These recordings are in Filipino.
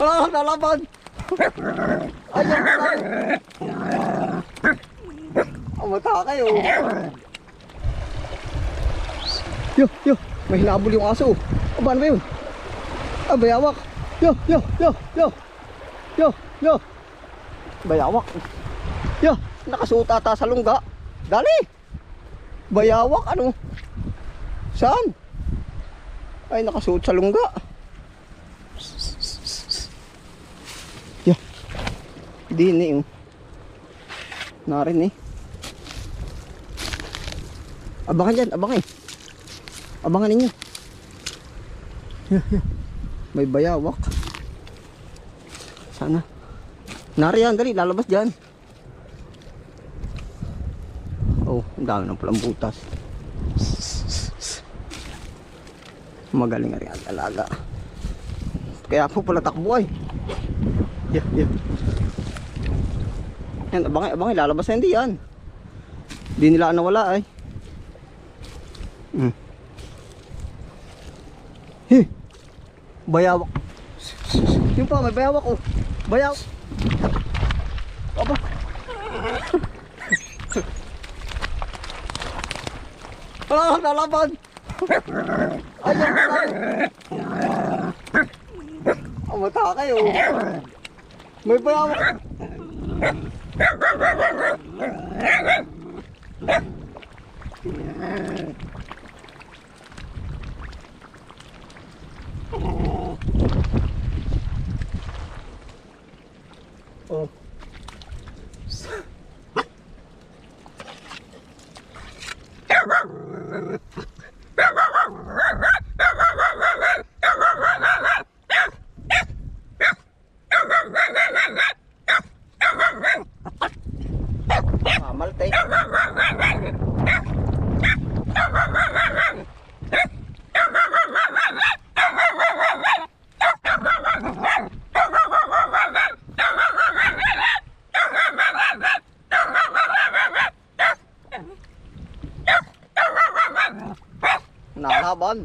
Ah, nalaban! Ayan na lang! Ang mata kayo! Yo, yo! May hinabol yung aso. O, paano ba yun? Ah, bayawak! Yo, yo, yo, yo! Yo, yo! Bayawak! Yo! Nakasuot ata sa lungga. Dali! Bayawak, ano? Saan? Ay, nakasuot sa lungga. Yeah. Di ni oh. Narin eh. Abangan dyan, abangan eh. Abangan ninyo. May bayawak. Sana. Nari yan, dali, lalabas dyan. Oh, ang dami ng palang butas. Magaling nga rin ang talaga. Kaya po pala takbo ay. Yeah, yeah. Yan, abangay, abangay, lalabas na hindi yan. Hindi nila nawala ay. Hmm. He. Bayawak. Yung pa, may bayawak oh. Bayaw. Aba. Ah, nalaban. Ayan na lang. Ang mata kayo. May bayawak. Oh. Aman.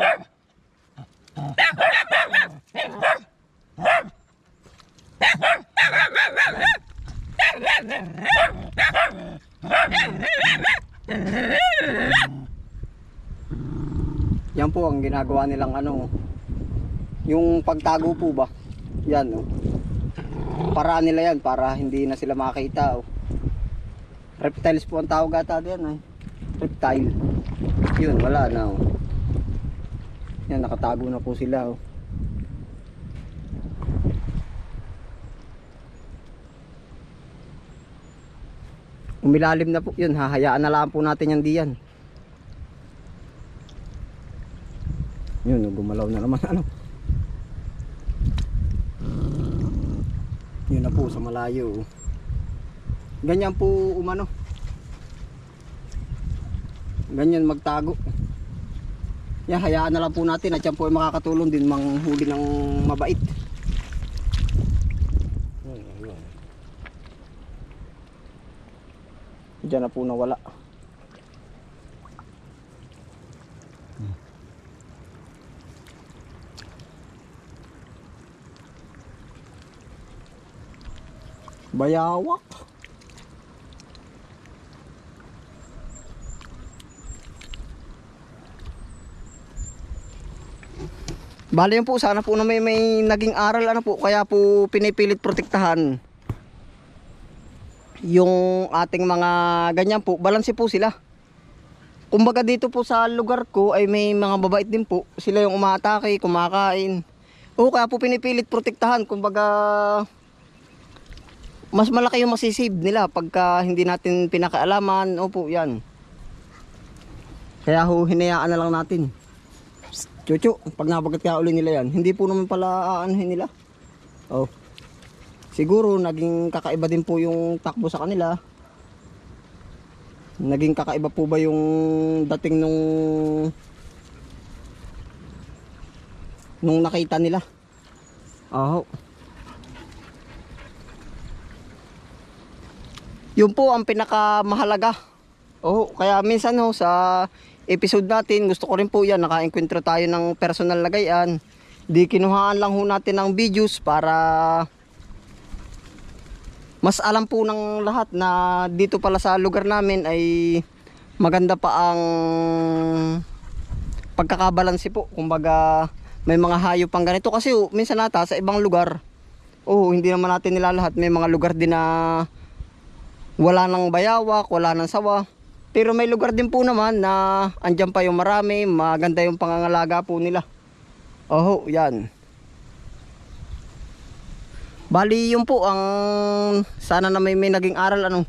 po ginagawa nilang ano yung pagtago po ba yan oh. para nila yan para hindi na sila makakita oh. reptiles po ang tawag ata diyan eh. reptile yun wala na oh. yan nakatago na po sila oh. umilalim na po yun hahayaan na lang po natin yan diyan Yun, gumalaw na naman. Ano? Yun na po sa malayo. Ganyan po umano. Ganyan magtago. Yan, hayaan na lang po natin at yan po ay makakatulong din manghuli ng mabait. Diyan na po nawala. Bayawak. Bale yun po, sana po na may, may naging aral ano po, kaya po pinipilit protektahan yung ating mga ganyan po, balanse po sila. Kumbaga dito po sa lugar ko ay may mga babait din po. Sila yung umaatake, kumakain. O kaya po pinipilit protektahan. Kumbaga mas malaki yung masisave nila pagka hindi natin pinakaalaman. Opo, yan. Kaya ho, hinayaan na lang natin. Chuchu, pag nabagat kaya uli nila yan, hindi po naman pala aanuhin nila. Oh. Siguro naging kakaiba din po yung takbo sa kanila. Naging kakaiba po ba yung dating nung nung nakita nila? Oo. Yun po ang pinakamahalaga. Oo, kaya minsan ho sa episode natin, gusto ko rin po yan, naka-enkwentro tayo ng personal na gayan. Di kinuhaan lang ho natin ng videos para mas alam po ng lahat na dito pala sa lugar namin ay maganda pa ang pagkakabalansi po. Kumbaga may mga hayop pang ganito kasi oh, minsan nata sa ibang lugar. Oh, hindi naman natin nilalahat. May mga lugar din na wala nang bayawak, wala nang sawa. Pero may lugar din po naman na andyan pa yung marami, maganda yung pangangalaga po nila. Oh, yan. Bali yun po ang sana na may, may naging aral ano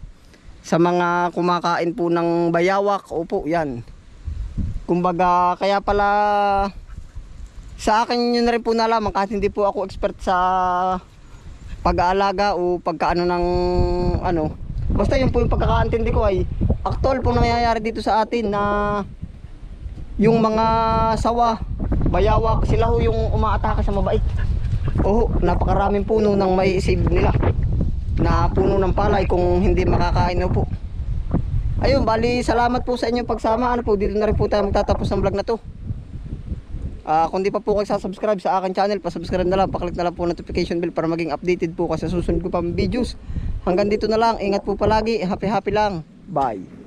sa mga kumakain po ng bayawak. Opo, yan. Kumbaga kaya pala sa akin yun rin po nalaman kahit hindi po ako expert sa pag-aalaga o pagkaano ng ano. Basta yun po yung pagkakaintindi ko ay actual po nangyayari dito sa atin na yung mga sawa, bayawak, sila ho yung umaatake sa mabait. Oo, napakaraming puno ng save nila. Na puno ng palay kung hindi makakain na po. Ayun, bali salamat po sa inyong pagsama. Ano po, dito na rin po tayo magtatapos ng vlog na to. Ah, kung di pa po kayo subscribe sa akin channel, pa-subscribe na lang, paklik na lang po notification bell para maging updated po kasi susunod ko pang videos. Hanggang dito na lang, ingat po palagi, happy happy lang. Bye.